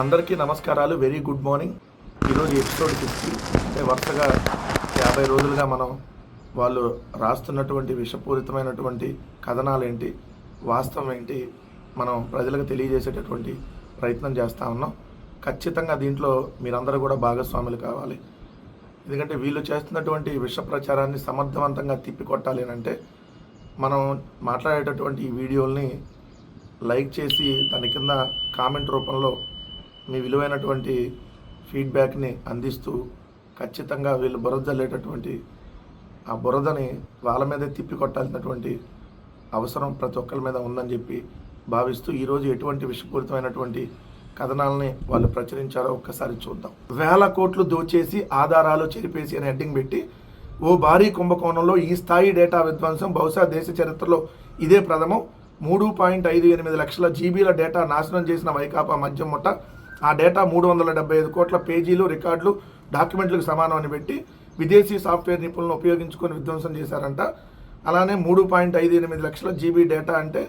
అందరికీ నమస్కారాలు. Very good morning ఈరోజు ఎపిసోడ్ ఫిఫ్టీ అంటే వరుసగా యాభై రోజులుగా మనం వాళ్ళు రాస్తున్నటువంటి విషపూరితమైనటువంటి కథనాలు ఏంటి వాస్తవం ఏంటి మనం ప్రజలకు తెలియజేసేటటువంటి ప్రయత్నం చేస్తూ ఉన్నాం. ఖచ్చితంగా దీంట్లో మీరందరూ కూడా భాగస్వాములు కావాలి. ఎందుకంటే వీళ్ళు చేస్తున్నటువంటి విష ప్రచారాన్ని సమర్థవంతంగా తిప్పికొట్టాలి అని అంటే మనం మాట్లాడేటటువంటి ఈ వీడియోల్ని లైక్ చేసి దాని కింద కామెంట్ రూపంలో మీ విలువైనటువంటి ఫీడ్బ్యాక్ని అందిస్తూ ఖచ్చితంగా వీళ్ళు బురద జల్లేటటువంటి ఆ బురదని వాళ్ళ మీదే తిప్పి కొట్టాల్సినటువంటి అవసరం ప్రతి ఒక్కరి మీద ఉందని చెప్పి భావిస్తూ ఈరోజు ఎటువంటి విషపూరితమైనటువంటి కథనాలని వాళ్ళు ప్రచురించారో ఒక్కసారి చూద్దాం. వేల కోట్లు దోచేసి ఆధారాలు చెరిపేసి అని హెడ్డింగ్ పెట్టి ఓ భారీ కుంభకోణంలో ఈ స్థాయి డేటా విధ్వంసం బహుశా దేశ చరిత్రలో ఇదే ప్రథమం. మూడు పాయింట్ ఐదు ఎనిమిది లక్షల జీబీల డేటా నాశనం చేసిన వైకాపా మద్యం ముఠ ఆ డేటా మూడు వందల డెబ్బై ఐదు కోట్ల పేజీలు రికార్డులు డాక్యుమెంట్లకు సమానం అని పెట్టి విదేశీ సాఫ్ట్వేర్ నిపుణులను ఉపయోగించుకొని విధ్వంసం చేశారంట. అలానే మూడు పాయింట్ ఐదు ఎనిమిది లక్షల జీబీ డేటా అంటే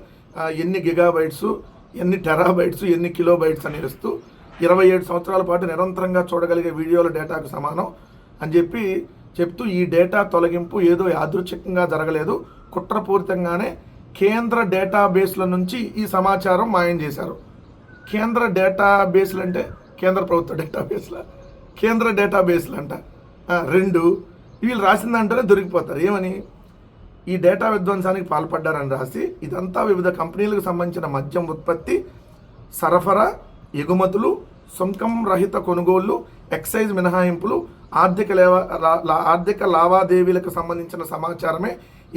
ఎన్ని గిగాబైట్స్ ఎన్ని టెరాబైట్స్ ఎన్ని కిలోబైట్స్ అని ఇస్తూ ఇరవై ఏడు సంవత్సరాల పాటు నిరంతరంగా చూడగలిగే వీడియోల డేటాకు సమానం అని చెప్పి చెప్తూ ఈ డేటా తొలగింపు ఏదో యాదృచ్ఛికంగా జరగలేదు. కుట్రపూరితంగానే కేంద్ర డేటాబేస్ల నుంచి ఈ సమాచారం మాయం చేశారు. కేంద్ర డేటాబేస్లు అంటే కేంద్ర ప్రభుత్వ డేటాబేస్ల కేంద్ర డేటాబేస్లు అంట. రెండు. వీళ్ళు రాసిందంటేనే దొరికిపోతారు. ఏమని? ఈ డేటా విధ్వంసానికి పాల్పడ్డారని రాసి ఇదంతా వివిధ కంపెనీలకు సంబంధించిన మద్యం ఉత్పత్తి సరఫరా ఎగుమతులు సుంకం రహిత కొనుగోళ్ళు ఎక్సైజ్ మినహాయింపులు ఆర్థిక లేవా ఆర్థిక లావాదేవీలకు సంబంధించిన సమాచారమే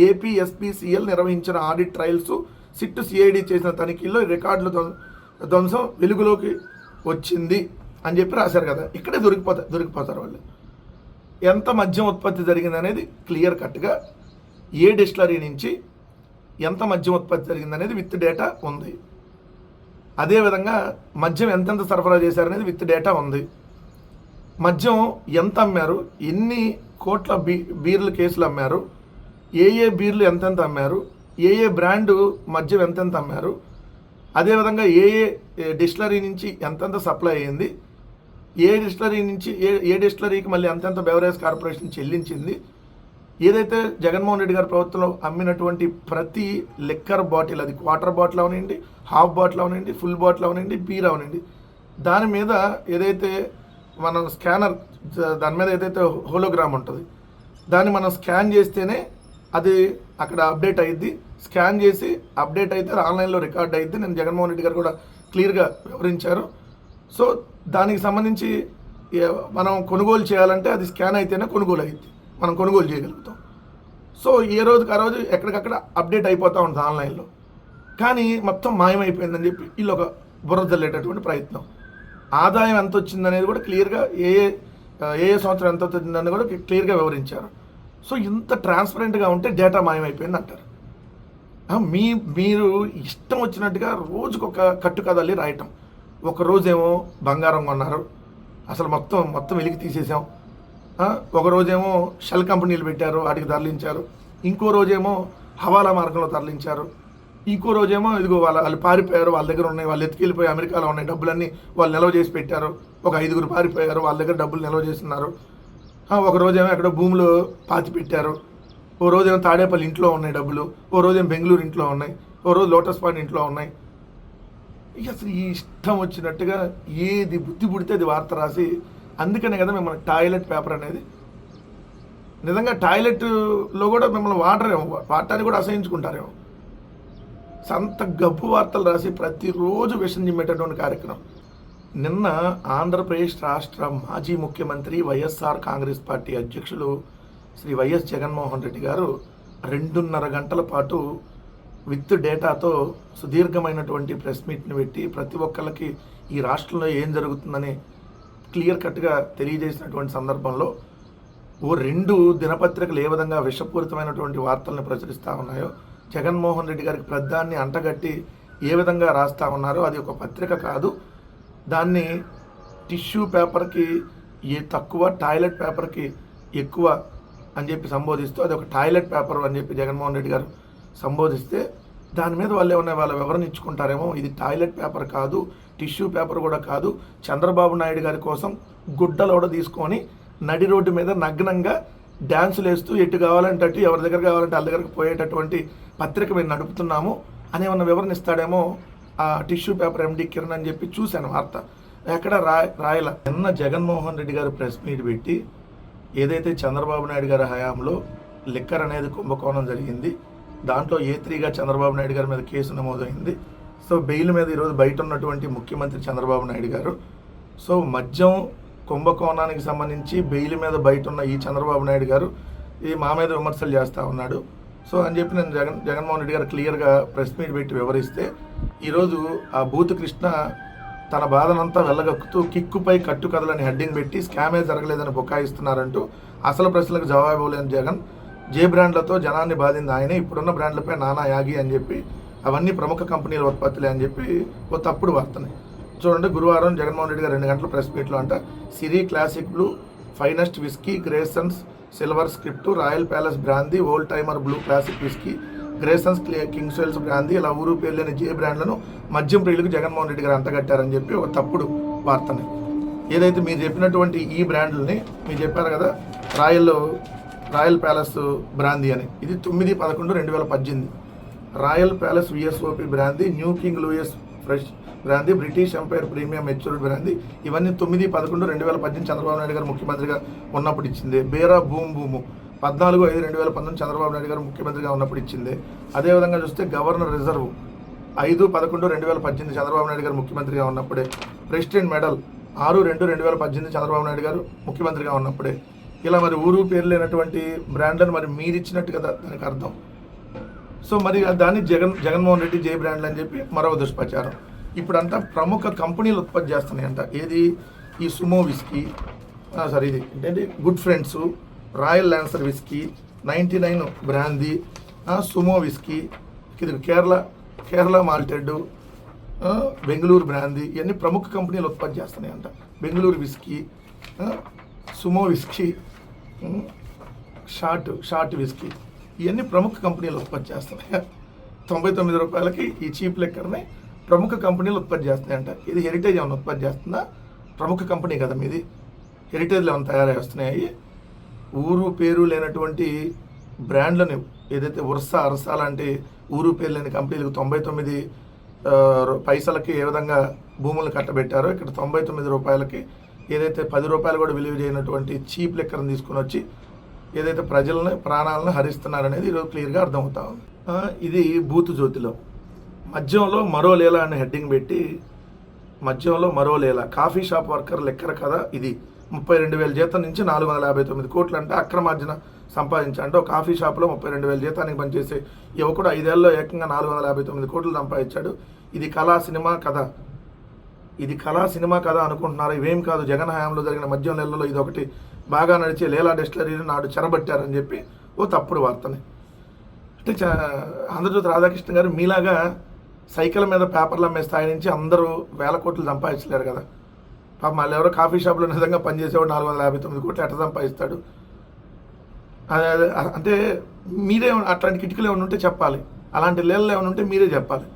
ఏపీఎస్పీసీఎల్ నిర్వహించిన ఆడిట్ ట్రయల్స్ సిట్ సిఐడి చేసిన తనిఖీల్లో రికార్డులు ధ్వంసం వెలుగులోకి వచ్చింది అని చెప్పి రాశారు కదా ఇక్కడే దొరికిపోతారు దొరికిపోతారు వాళ్ళు. ఎంత మద్యం ఉత్పత్తి జరిగింది అనేది క్లియర్ కట్గా ఏ డిస్టిలరీ నుంచి ఎంత మద్యం ఉత్పత్తి జరిగింది అనేది విత్ డేటా ఉంది. అదేవిధంగా మద్యం ఎంతెంత సరఫరా చేశారనేది విత్ డేటా ఉంది. మద్యం ఎంత అమ్మారు ఎన్ని కోట్ల బీ బీర్లు కేసులు అమ్మారు ఏ ఏ బీర్లు ఎంతెంత అమ్మారు ఏ ఏ బ్రాండు మద్యం ఎంతెంత అమ్మారు అదేవిధంగా ఏ ఏ డిస్టిలరీ నుంచి ఎంతెంత సప్లై అయ్యింది ఏ డిస్టిలరీ నుంచి ఏ ఏ డిస్టిలరీకి మళ్ళీ ఎంతెంత బెవరేజ్ కార్పొరేషన్ చెల్లించింది ఏదైతే జగన్మోహన్ రెడ్డి గారి ప్రభుత్వంలో అమ్మినటువంటి ప్రతి లిక్కర్ బాటిల్ అది క్వార్టర్ బాటిల్ అవనండి హాఫ్ బాటిల్ అవనండి ఫుల్ బాటిల్ అవనండి బీర్ అవనండి దాని మీద ఏదైతే మనం స్కానర్ దాని మీద ఏదైతే హోలోగ్రామ్ ఉంటుంది దాన్ని మనం స్కాన్ చేస్తేనే అది అక్కడ అప్డేట్ అయ్యిద్ది స్కాన్ చేసి అప్డేట్ అయితే ఆన్లైన్లో రికార్డ్ అయితే నేను జగన్మోహన్ రెడ్డి గారు కూడా క్లియర్గా వివరించారు. సో దానికి సంబంధించి మనం కొనుగోలు చేయాలంటే అది స్కాన్ అయితేనే కొనుగోలు అయింది మనం కొనుగోలు చేయగలుగుతాం. సో ఏ రోజుకి ఆ రోజు ఎక్కడికక్కడ అప్డేట్ అయిపోతూ ఉంటుంది ఆన్లైన్లో. కానీ మొత్తం మాయమైపోయిందని చెప్పి వీళ్ళు ఒక బుర్ర జల్లేటటువంటి ప్రయత్నం. ఆదాయం ఎంత వచ్చిందనేది కూడా క్లియర్గా ఏ ఏ ఏ సంవత్సరం ఎంత వచ్చిందని కూడా క్లియర్గా వివరించారు. సో ఇంత ట్రాన్స్పరెంట్గా ఉంటే డేటా మాయమైపోయింది అంటారు మీ మీరు ఇష్టం వచ్చినట్టుగా రోజుకొక కట్టుకథల్ని రాయటం. ఒక రోజేమో బంగారం కొన్నారు. అసలు మొత్తం మొత్తం వెలికి తీసేసాం. ఒక రోజేమో షెల్ కంపెనీలు పెట్టారు వాటికి తరలించారు. ఇంకో రోజేమో హవాలా మార్గంలో తరలించారు. ఇంకో రోజేమో ఇదిగో వాళ్ళ వాళ్ళు పారిపోయారు వాళ్ళ దగ్గర ఉన్నాయి వాళ్ళు ఎత్తుకెళ్ళిపోయి అమెరికాలో ఉన్నాయి డబ్బులన్నీ వాళ్ళు నిల్వ చేసి పెట్టారు. ఒక ఐదుగురు పారిపోయారు వాళ్ళ దగ్గర డబ్బులు నిల్వ చేస్తున్నారు. ఆ, ఒక రోజేమో ఎక్కడో భూమిలో పాతి పెట్టారు. ఓ రోజేమో తాడేపల్లి ఇంట్లో ఉన్నాయి డబ్బులు? ఓ రోజేమో బెంగళూరు ఇంట్లో ఉన్నాయి? ఓ రోజు లోటస్ పాండ్ ఇంట్లో ఉన్నాయి? ఇక అసలు ఈ ఇష్టం వచ్చినట్టుగా ఏది బుద్ధి పుడితే అది వార్త రాసి అందుకనే కదా మిమ్మల్ని టాయిలెట్ పేపర్ అనేది. నిజంగా టాయిలెట్లో కూడా మిమ్మల్ని వాడరేమో వాడటానికి కూడా అసహించుకుంటారేమో. సంత గబ్బు వార్తలు రాసి ప్రతిరోజు విషం చిమ్మేటటువంటి కార్యక్రమం. నిన్న ఆంధ్రప్రదేశ్ రాష్ట్ర మాజీ ముఖ్యమంత్రి వైఎస్ఆర్ కాంగ్రెస్ పార్టీ అధ్యక్షులు శ్రీ వైఎస్ జగన్మోహన్ రెడ్డి గారు రెండున్నర గంటల పాటు విత్ డేటాతో సుదీర్ఘమైనటువంటి ప్రెస్ మీట్ని పెట్టి ప్రతి ఒక్కళ్ళకి ఈ రాష్ట్రంలో ఏం జరుగుతుందని క్లియర్ కట్గా తెలియజేసినటువంటి సందర్భంలో ఓ రెండు దినపత్రికలు ఏ విధంగా విషపూరితమైనటువంటి వార్తలను ప్రచురిస్తూ ఉన్నాయో జగన్మోహన్ రెడ్డి గారికి ప్రద్దాన్ని అంటగట్టి ఏ విధంగా రాస్తా ఉన్నారో అది ఒక పత్రిక కాదు. దాన్ని టిష్యూ పేపర్కి ఏ తక్కువ టాయిలెట్ పేపర్కి ఎక్కువ అని చెప్పి సంబోధిస్తూ అది ఒక టాయిలెట్ పేపర్ అని చెప్పి జగన్మోహన్ రెడ్డి గారు సంబోధిస్తే దాని మీద వాళ్ళు ఏమన్నా వాళ్ళ వివరణ ఇచ్చుకుంటారేమో. ఇది టాయిలెట్ పేపర్ కాదు టిష్యూ పేపర్ కూడా కాదు. చంద్రబాబు నాయుడు గారి కోసం గుడ్డలోడ తీసుకొని నడి రోడ్డు మీద నగ్నంగా డ్యాన్సులు వేస్తూ ఎటు కావాలంటే అటు ఎవరి దగ్గర కావాలంటే వాళ్ళ దగ్గరకు పోయేటటువంటి పత్రిక మేము నడుపుతున్నాము అని ఏమన్నా వివరణ ఇస్తాడేమో ఆ టిష్యూ పేపర్ ఎండి కిరణ్ అని చెప్పి చూశాను వార్త. ఎక్కడ రా రాయల? నిన్న జగన్మోహన్ రెడ్డి గారు ప్రెస్ మీట్ పెట్టి ఏదైతే చంద్రబాబు నాయుడు గారి హయాంలో లిక్కర్ అనేది కుంభకోణం జరిగింది దాంట్లో ఏ త్రీగా చంద్రబాబు నాయుడు గారి మీద కేసు నమోదైంది సో బెయిల్ మీద ఈరోజు బయట ఉన్నటువంటి ముఖ్యమంత్రి చంద్రబాబు నాయుడు గారు. సో మద్యం కుంభకోణానికి సంబంధించి బెయిల్ మీద బయట ఉన్న ఈ చంద్రబాబు నాయుడు గారు ఈ మా మీద విమర్శలు చేస్తూ ఉన్నాడు. సో అని చెప్పి నేను జగన్ జగన్మోహన్ రెడ్డి గారు క్లియర్గా ప్రెస్ మీట్ పెట్టి వివరిస్తే ఈరోజు ఆ బూత్ కృష్ణ తన బాధనంతా వెళ్ళగక్కుతూ కిక్కుపై కట్టు కథలని హెడ్డింగ్ పెట్టి స్కామే జరగలేదని బుకాయిస్తున్నారంటూ అసలు ప్రశ్నలకు జవాబు ఇవ్వలేని జగన్ జే బ్రాండ్లతో జనాన్ని బాధింది ఆయన ఇప్పుడున్న బ్రాండ్లపై నానా యాగి అని చెప్పి అవన్నీ ప్రముఖ కంపెనీల ఉత్పత్తులే అని చెప్పి ఓ తప్పుడు వార్తని. చూడండి గురువారం జగన్మోహన్ రెడ్డి గారు రెండు గంటల ప్రెస్ మీట్లో అంట సిరి classic blue finest whisky Graysons silver script royal palace brandy old timer blue classic whisky Graysons king swells brandy ఇలా ఊరు పేర్లేని జే బ్రాండ్లను మద్యం ప్రియులకు జగన్మోహన్ రెడ్డి గారు అంతగట్టారని చెప్పి ఒక తప్పుడు వార్తని. ఏదైతే మీరు చెప్పినటువంటి ఈ బ్రాండ్లని మీరు చెప్పారు కదా రాయల్ రాయల్ ప్యాలెస్ బ్రాందీ అని. ఇది తొమ్మిది పదకొండు రెండు వేల పద్దెనిమిది. Royal palace VSOP brandy new king Louis fresh brandy British empire premium matured brandy. ఇవన్నీ తొమ్మిది పదకొండు రెండు వేల పద్దెనిమిది చంద్రబాబు నాయుడు గారు ముఖ్యమంత్రిగా ఉన్నప్పుడు ఇచ్చింది. బేరా భూమ్ భూము పద్నాలుగు ఐదు రెండు వేల పంతొమ్మిది చంద్రబాబు నాయుడు గారు ముఖ్యమంత్రిగా ఉన్నప్పుడు ఇచ్చింది. అదేవిధంగా చూస్తే గవర్నర్ రిజర్వ్ ఐదు పదకొండు రెండు వేల పద్దెనిమిది చంద్రబాబు నాయుడు గారు ముఖ్యమంత్రిగా ఉన్నప్పుడే. ప్రెసిడెంట్ మెడల్ ఆరు రెండు రెండు వేల పద్దెనిమిది చంద్రబాబు నాయుడు గారు ముఖ్యమంత్రిగా ఉన్నప్పుడే. ఇలా మరి ఊరు పేరు లేనటువంటి బ్రాండ్లను మరి మీరిచ్చినట్టు కదా దానికి అర్థం. సో మరి దాన్ని జగన్ జగన్మోహన్ రెడ్డి జే బ్రాండ్లు అని చెప్పి మరో దుష్ప్రచారం. ఇప్పుడంతా ప్రముఖ కంపెనీలు ఉత్పత్తి చేస్తున్నాయంట. ఏది? ఈ సుమో విస్కీ సారీ ఇది ఏంటంటే good friends royal lancer whisky ninety nine brandy sumo whisky ఇది కేరళ కేరళ మాల్టెడ్ బెంగళూరు బ్రాందీ ఇవన్నీ ప్రముఖ కంపెనీలు ఉత్పత్తి చేస్తున్నాయంట. Bengaluru whisky sumo whisky short short whisky ఇవన్నీ ప్రముఖ కంపెనీలు ఉత్పత్తి చేస్తున్నాయి. తొంభై తొమ్మిది రూపాయలకి ఈ చీప్ లెక్కర్ని ప్రముఖ కంపెనీలు ఉత్పత్తి చేస్తున్నాయంట. ఇది హెరిటేజ్ ఏమైనా ఉత్పత్తి చేస్తుందా ప్రముఖ కంపెనీ కదా మీది. హెరిటేజ్లు ఏమైనా తయారై వస్తున్నాయి? ఊరు పేరు లేనటువంటి బ్రాండ్లను ఏదైతే ఉర్స అరస లాంటి ఊరు పేరు లేని కంపెనీలకు తొంభై తొమ్మిది రూ- పైసలకి ఏ విధంగా భూములు కట్టబెట్టారో ఇక్కడ తొంభై తొమ్మిది రూపాయలకి ఏదైతే పది రూపాయలు కూడా విలువ చేయనటువంటి చీప్ లెక్కను తీసుకుని వచ్చి ఏదైతే ప్రజలను ప్రాణాలను హరిస్తున్నారనేది ఈరోజు క్లియర్గా అర్థమవుతా ఉంది. ఇది బూతు జ్యోతిలో. మద్యంలో మరో లీల అనే హెడ్డింగ్ పెట్టి మద్యంలో మరో లీల. కాఫీ షాప్ వర్కర్ లెక్కర కదా ఇది. ముప్పై రెండు వేల జీతం నుంచి నాలుగు వందల యాభై తొమ్మిది కోట్లు అంటే అక్రమార్జన సంపాదించా. అంటే ఒక కాఫీ షాప్లో ముప్పై రెండు వేల జీతానికి పనిచేసే యువకుడు ఐదేళ్ళలో ఏకంగా నాలుగు వందల యాభై తొమ్మిది కోట్లు సంపాదించాడు. ఇది కళా సినిమా కథ. ఇది కళా సినిమా కథ అనుకుంటున్నారు? ఇవేం కాదు. జగన్ హయాంలో జరిగిన మద్యం నెలలో ఇది ఒకటి బాగా నడిచే లీలా డెస్టిలరీని నాడు చెరబట్టారని చెప్పి ఓ తప్పుడు వార్తని. అంటే చ- ఆంధ్రజ్యోతి రాధాకృష్ణ గారు మీలాగా సైకిల్ మీద పేపర్లు అమ్మే స్థాయి నుంచి అందరూ వేల కోట్లు సంపాదించలేరు కదా. పాప మళ్ళీ ఎవరో కాఫీ షాప్లో నిజంగా పనిచేసేవాడు నాలుగు వందల యాభై తొమ్మిది కోట్లు ఎట్ట సంపాదిస్తాడు? అదే అదే అంటే మీరే అట్లాంటి కిటికీలు ఏమైనా ఉంటే చెప్పాలి. అలాంటి లేళ్ళు ఏమైనా ఉంటే మీరే చెప్పాలి.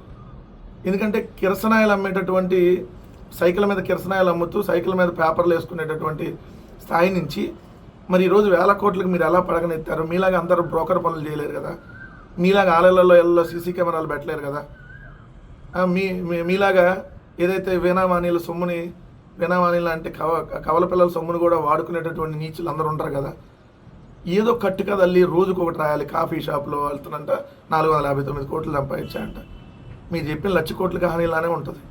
ఎందుకంటే కిరసనాయలు అమ్మేటటువంటి సైకిల్ మీద కిరసనాయలు అమ్ముతూ సైకిల్ మీద పేపర్లు వేసుకునేటటువంటి స్థాయి నుంచి మరి ఈరోజు వేల కోట్లకు మీరు ఎలా పడగనెత్తారు మీలాగా అందరూ బ్రోకర్ పనులు చేయలేరు కదా. మీలాగా ఆలయాలలో ఎల్లో సీసీ కెమెరాలు పెట్టలేరు కదా. మీ మీలాగా ఏదైతే వీణావాణిల సొమ్ముని వీణావాణిలు లాంటి కవ కవల పిల్లల సొమ్మును కూడా వాడుకునేటటువంటి నీచులు అందరూ ఉంటారు కదా. ఏదో కట్టు కదా అల్లి రోజుకు ఒకటి రాయాలి. కాఫీ షాప్లో వెళ్తున్నంట నాలుగు వందల యాభై తొమ్మిది కోట్లు సంపాదించాయంట. మీరు చెప్పిన లక్ష కోట్ల కహానీ ఇలానే ఉంటుంది.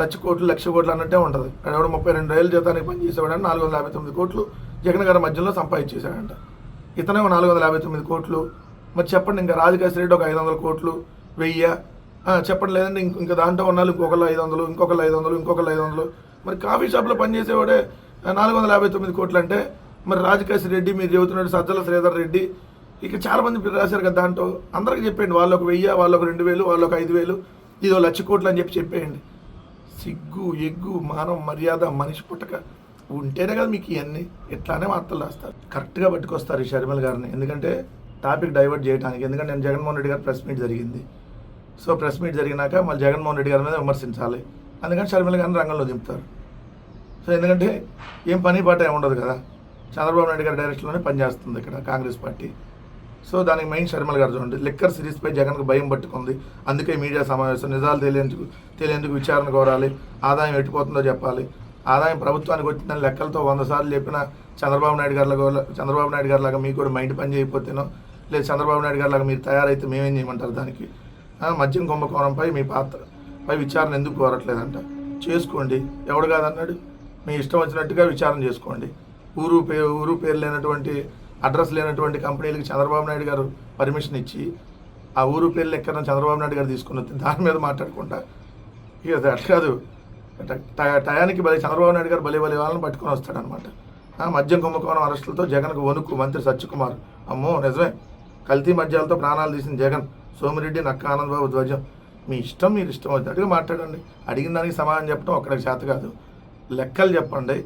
లక్ష కోట్లు లక్ష కోట్లు అన్నట్టే ఉంటుంది. ఎవడు ముప్పై రెండు వేల జీతానికి పనిచేసేవాడని నాలుగు వందల యాభై తొమ్మిది కోట్లు జగన్ గారి మధ్యలో సంపాదించేశాడంట. ఇతనేమో నాలుగు వందల యాభై తొమ్మిది కోట్లు. మరి చెప్పండి ఇంకా రాజకేశ్ రెడ్డి ఒక ఐదు వందల కోట్లు వెయ్యి. చెప్పండి లేదంటే ఇంక ఇంకా దాంట్లో ఉన్నాళ్ళు ఇంకొకళ్ళు ఐదు వందలు ఇంకొకళ్ళు ఐదు వందలు ఇంకొకళ్ళు ఐదు వందలు. మరి కాఫీ షాప్లో పనిచేసేవాడే నాలుగు వందల యాభై తొమ్మిది కోట్లు అంటే మరి రాజకేశ్ రెడ్డి మీరు చెబుతున్నాడు సజ్జల శ్రీధర్ రెడ్డి ఇక చాలామంది రాశారు కదా దాంట్లో. అందరికి చెప్పండి వాళ్ళొక వెయ్యి వాళ్ళొక రెండు వేలు వాళ్ళొక ఒక ఐదు వేలు ఇదో లక్ష కోట్లు అని చెప్పి చెప్పేయండి. సిగ్గు ఎగ్గు మానం మర్యాద మనిషి పుట్టక ఉంటేనే కదా మీకు ఇవన్నీ. ఇట్లానే వార్తలు రాస్తారు. కరెక్ట్గా పట్టుకొస్తారు ఈ షర్మిల గారిని. ఎందుకంటే టాపిక్ డైవర్ట్ చేయడానికి ఎందుకంటే నేను జగన్మోహన్ రెడ్డి గారు ప్రెస్ మీట్ జరిగింది. సో ప్రెస్ మీట్ జరిగినాక మళ్ళీ జగన్మోహన్ రెడ్డి గారి మీద విమర్శించాలి. అందుకని షర్మిల గారిని రంగంలో దింపుతారు. సో ఎందుకంటే ఏం పని పాట ఏమి ఉండదు కదా? చంద్రబాబు నాయుడు గారి డైరెక్షన్లోనే పనిచేస్తుంది ఇక్కడ కాంగ్రెస్ పార్టీ. సో దానికి మెయిన్ షర్మిల గారు చూడండి. లిక్కర్ సిరీస్పై జగన్కు భయం పట్టుకుంది. అందుకే మీడియా సమావేశం నిజాలు తెలియందుకు తెలియందుకు విచారణ కోరాలి. ఆదాయం ఎట్టిపోతుందో చెప్పాలి. ఆదాయం ప్రభుత్వానికి వచ్చిందని లెక్కలతో వంద సార్లు చెప్పిన చంద్రబాబు నాయుడు గారి చంద్రబాబు నాయుడు గారి లాగా మీకు కూడా మైండ్ పని చేయకపోతేనో లేదు చంద్రబాబు నాయుడు గారి లాగా మీరు తయారైతే మేమేం చేయమంటారు దానికి? మద్యం కుంభకోణంపై మీ పాత్ర పై విచారణ ఎందుకు కోరట్లేదంట? చేసుకోండి. ఎవడు కాదన్నాడు? మీ ఇష్టం వచ్చినట్టుగా విచారణ చేసుకోండి. ఊరు పేరు ఊరు పేరు లేనటువంటి అడ్రస్ లేనటువంటి కంపెనీలకి చంద్రబాబు నాయుడు గారు పర్మిషన్ ఇచ్చి ఆ ఊరు పేర్లు ఎక్కడ చంద్రబాబు నాయుడు గారు తీసుకున్న దాని మీద మాట్లాడుకుంటా ఇక అట్లా కాదు. టయానికి బలి చంద్రబాబు నాయుడు గారు బలి బలి వాళ్ళని పట్టుకొని వస్తాడనమాట ఆ, మద్యం కుంభకోణం అరెస్టులతో జగన్కు వణుకు మంత్రి సత్యకుమార్. అమ్మో నిజమే. కల్తీ మద్యాలతో ప్రాణాలు తీసిన జగన్ సోమిరెడ్డి నక్క ఆనందబాబు ధ్వజం. మీ ఇష్టం మీరు ఇష్టం వచ్చినట్టుగా మాట్లాడండి. అడిగిన దానికి సమాధానం చెప్పడం ఒక్కడికి చేత కాదు. లెక్కలు చెప్పండి.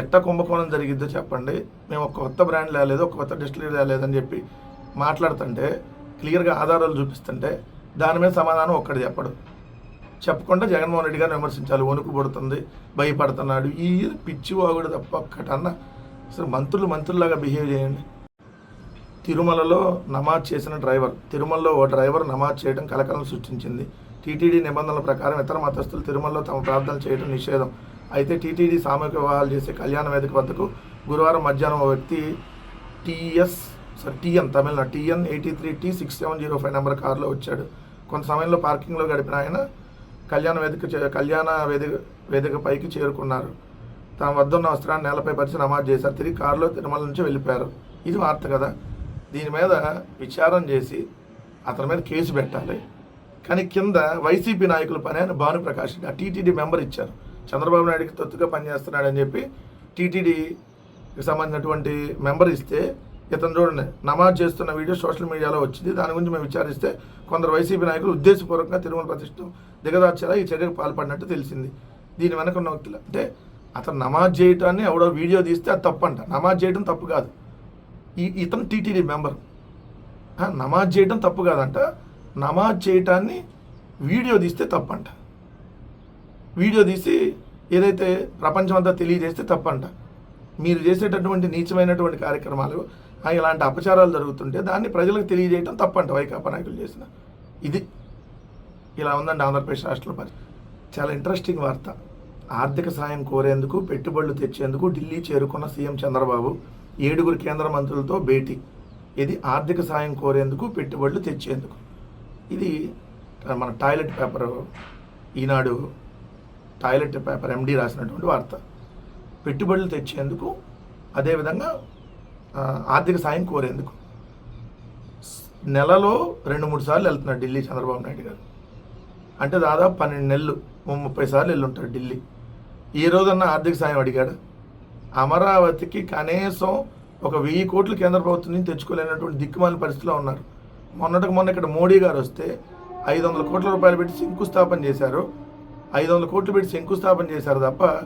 ఎట్ట కుంభకోణం జరిగిద్దో చెప్పండి. మేము ఒక కొత్త బ్రాండ్ లేలేదు ఒక కొత్త డిస్టిలరీ లేదని చెప్పి మాట్లాడుతుంటే క్లియర్గా ఆధారాలు చూపిస్తుంటే దాని మీద సమాధానం ఒక్కడు చెప్పడు. చెప్పకుండా జగన్మోహన్ రెడ్డి గారిని విమర్శించాలి. వణుకు పడుతుంది భయపడుతున్నాడు. ఈ పిచ్చి వాగుడు తప్ప ఒక్కటన్నా. అసలు మంత్రులు మంత్రుల్లాగా బిహేవ్ చేయండి. తిరుమలలో నమాజ్ చేసిన డ్రైవర్ తిరుమలలో ఓ డ్రైవర్ నమాజ్ చేయడం కలకలం సృష్టించింది. టీటీడీ నిబంధనల ప్రకారం ఇతర మతస్థులు తిరుమలలో తమ ప్రార్థనలు చేయడం నిషేధం. అయితే టీటీడీ సామూహిక వివాహాలు చేసే కళ్యాణ వేదిక వద్దకు గురువారం మధ్యాహ్నం ఓ వ్యక్తి TS sorry TN Tamil Nadu TN eighty three T six seven zero five number కారులో వచ్చాడు. కొంత సమయంలో పార్కింగ్లో గడిపిన ఆయన కళ్యాణ వేదిక చే- కళ్యాణ వేదిక వేదికపైకి చేరుకున్నారు. తన వద్ద ఉన్న వస్త్రాన్ని నేలపై పరిచి నమాజ్ చేశారు. తిరిగి కారులో తిరుమల నుంచి వెళ్ళిపోయారు. ఇది వార్త కదా. దీని మీద విచారం చేసి అతని మీద కేసు పెట్టాలి. కానీ కింద వైసీపీ నాయకుల పని ఆయన భానుప్రకాష్ ఆ టీటీడీ మెంబర్ ఇచ్చారు. చంద్రబాబు నాయుడుకి తొత్తుగా పనిచేస్తున్నాడని చెప్పి టీటీడీకి సంబంధించినటువంటి మెంబర్ ఇస్తే ఇతను చూడండి నమాజ్ చేస్తున్న వీడియో సోషల్ మీడియాలో వచ్చింది. దాని గురించి మేము విచారిస్తే కొందరు వైసీపీ నాయకులు ఉద్దేశపూర్వకంగా తిరుమల ప్రతిష్టం దిగదార్చేలా ఈ చర్యకు పాల్పడినట్టు తెలిసింది. దీని వెనక ఉన్న వ్యక్తులు అంటే అతను నమాజ్ చేయటాన్ని ఎవడో వీడియో తీస్తే అది తప్పంట. అంట నమాజ్ చేయడం తప్పు కాదు. ఈ ఇతను టీటీడీ మెంబర్. నమాజ్ చేయడం తప్పు కాదంట. నమాజ్ చేయటాన్ని వీడియో తీస్తే తప్పంట. వీడియో తీసి ఏదైతే ప్రపంచం అంతా తెలియజేస్తే తప్పంట. మీరు చేసేటటువంటి నీచమైనటువంటి కార్యక్రమాలు ఇలాంటి అపచారాలు జరుగుతుంటే దాన్ని ప్రజలకు తెలియజేయడం తప్పంట వైకాపా నాయకులు చేసిన. ఇది ఇలా ఉందండి ఆంధ్రప్రదేశ్ రాష్ట్రంలో పరి చాలా ఇంట్రెస్టింగ్ వార్త. ఆర్థిక సాయం కోరేందుకు పెట్టుబడులు తెచ్చేందుకు ఢిల్లీ చేరుకున్న సీఎం చంద్రబాబు ఏడుగురు కేంద్ర మంత్రులతో భేటీ. ఇది ఆర్థిక సాయం కోరేందుకు పెట్టుబడులు తెచ్చేందుకు. ఇది మన toilet paper. Eenadu toilet paper MD రాసినటువంటి వార్త. పెట్టుబడులు తెచ్చేందుకు అదేవిధంగా ఆర్థిక సాయం కోరేందుకు. నెలలో రెండు మూడు సార్లు వెళ్తున్నాడు ఢిల్లీ చంద్రబాబు నాయుడు గారు. అంటే దాదాపు పన్నెండు నెలలు ముప్పై సార్లు వెళ్ళుంటాడు ఢిల్లీ. ఏ రోజన్నా ఆర్థిక సాయం అడిగాడు? అమరావతికి కనీసం ఒక వెయ్యి కోట్లు కేంద్ర ప్రభుత్వం నుంచి తెచ్చుకోలేనటువంటి దిక్కుమాలిన పరిస్థితిలో ఉన్నారు. మొన్నటికి మొన్న ఇక్కడ మోడీ గారు వస్తే ఐదు వందల కోట్ల రూపాయలు పెట్టి శంకుస్థాపన చేశారు. ఐదు వందల కోట్లు పెట్టి శంకుస్థాపన చేశారు తప్ప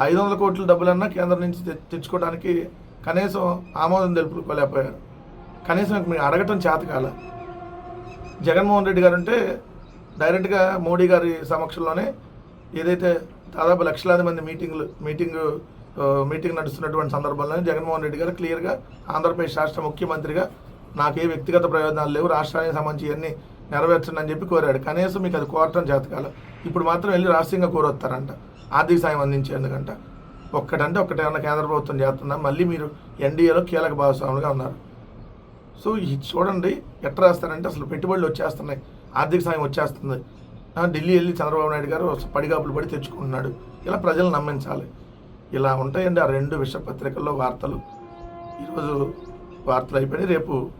ఐదు వందల కోట్ల డబ్బులన్నా కేంద్రం నుంచి తె- తెచ్చుకోవడానికి కనీసం ఆమోదం తెలుపుకోలేకపోయారు. కనీసం మీరు అడగటం చేతకాల జగన్మోహన్ రెడ్డి గారు అంటే డైరెక్ట్గా మోడీ గారి సమక్షంలోనే ఏదైతే దాదాపు లక్షలాది మంది మీటింగ్లు మీటింగ్ మీటింగ్ నడుస్తున్నటువంటి సందర్భంలోనే జగన్మోహన్ రెడ్డి గారు క్లియర్గా ఆంధ్రప్రదేశ్ రాష్ట్ర ముఖ్యమంత్రిగా నాకు ఏ వ్యక్తిగత ప్రయోజనాలు లేవు రాష్ట్రానికి సంబంధించి ఇవన్నీ నెరవేర్చండి అని చెప్పి కోరాడు. కనీసం మీకు అది కోరటం జాతకాలు. ఇప్పుడు మాత్రం వెళ్ళి రాష్ట్రంగా కోరొస్తారంట ఆర్థిక సాయం అందించేందుకంట ఒక్కటంటే ఒక్కటేమన్నా కేంద్ర ప్రభుత్వం చేస్తున్నా మళ్ళీ మీరు ఎన్డీఏలో కీలక భాగస్వాములుగా ఉన్నారు. సో ఇది చూడండి ఎట్లా రాస్తారంటే అసలు పెట్టుబడులు వచ్చేస్తున్నాయి. ఆర్థిక సాయం వచ్చేస్తుంది. ఢిల్లీ వెళ్ళి చంద్రబాబు నాయుడు గారు పడిగాపులు పడి తెచ్చుకుంటున్నాడు. ఇలా ప్రజలు నమ్మించాలి. ఇలా ఉంటాయండి ఆ రెండు విషపత్రికల్లో వార్తలు. ఈరోజు వార్తలు అయిపోయినాయి. రేపు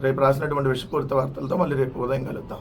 రేపు రాసినటువంటి విషపూరిత వార్తలతో మళ్ళీ రేపు ఉదయం కలుద్దాం.